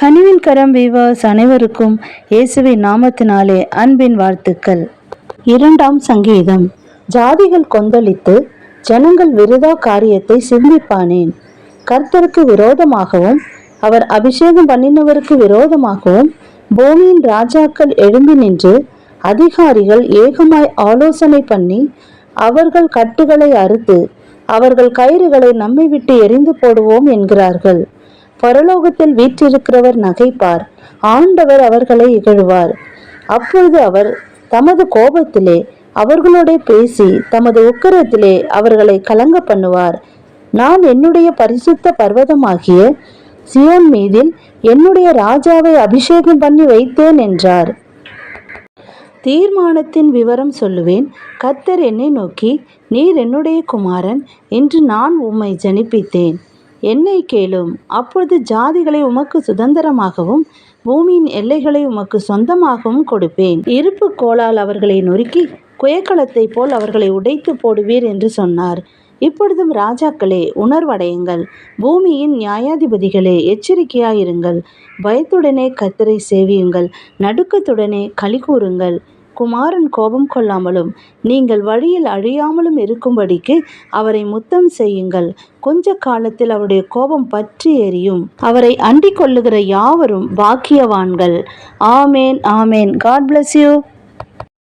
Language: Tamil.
கனிவின் கரம் வீவர்ஸ் அனைவருக்கும் இயேசுவின் நாமத்தினாலே அன்பின் வாழ்த்துக்கள். இரண்டாம் சங்கீதம். ஜாதிகள் கொந்தளித்து ஜனங்கள் விருதா காரியத்தை சிந்திப்பானேன். கர்த்தருக்கு விரோதமாகவும் அவர் அபிஷேகம் பண்ணினவருக்கு விரோதமாகவும் பூமியின் ராஜாக்கள் எழும்பி நின்று அதிகாரிகள் ஏகமாய் ஆலோசனை பண்ணி அவர்கள் கட்டுகளை அறுத்து அவர்கள் கயிறுகளை நம்மை விட்டு எரிந்து போடுவோம் என்கிறார்கள். பரலோகத்தில் வீற்றிருக்கிறவர் நகைப்பார். ஆண்டவர் அவர்களை இகழ்வார். அப்பொழுது அவர் தமது கோபத்திலே அவர்களோட பேசி தமது உக்கிரத்திலே அவர்களை கலங்க பண்ணுவார். நான் என்னுடைய பரிசுத்த பர்வதமாகிய சியோன் மீதில் என்னுடைய ராஜாவை அபிஷேகம் பண்ணி வைத்தேன் என்றார். தீர்மானத்தின் விவரம் சொல்லுவேன். கத்தர் என்னை நோக்கி நீர் என்னுடைய குமாரன் என்று நான் உம்மை ஜனிப்பித்தேன். என்னை கேளும். அப்பொழுது ஜாதிகளை உமக்கு சுதந்திரமாகவும் பூமியின் எல்லைகளை உமக்கு சொந்தமாகவும் கொடுப்பேன். இருப்பு கோலால் அவர்களை நொறுக்கி குயக்களத்தை போல் அவர்களை உடைத்து போடுவீர் என்று சொன்னார். இப்பொழுதும் ராஜாக்களே உணர்வடையுங்கள். பூமியின் நியாயாதிபதிகளே எச்சரிக்கையாயிருங்கள். பயத்துடனே கத்தரை சேவியுங்கள். நடுக்கத்துடனே களி கூறுங்கள். குமாரன் கோபம் கொள்ளாமலும் நீங்கள் வழியில் அழியாமலும் இருக்கும்படிக்கு அவரை முத்தம் செய்யுங்கள். கொஞ்ச காலத்தில் அவருடைய கோபம் பற்றி எரியும். அவரை அண்டிக் கொள்ளுகிற யாவரும் பாக்கியவான்கள். Amen amen. God bless you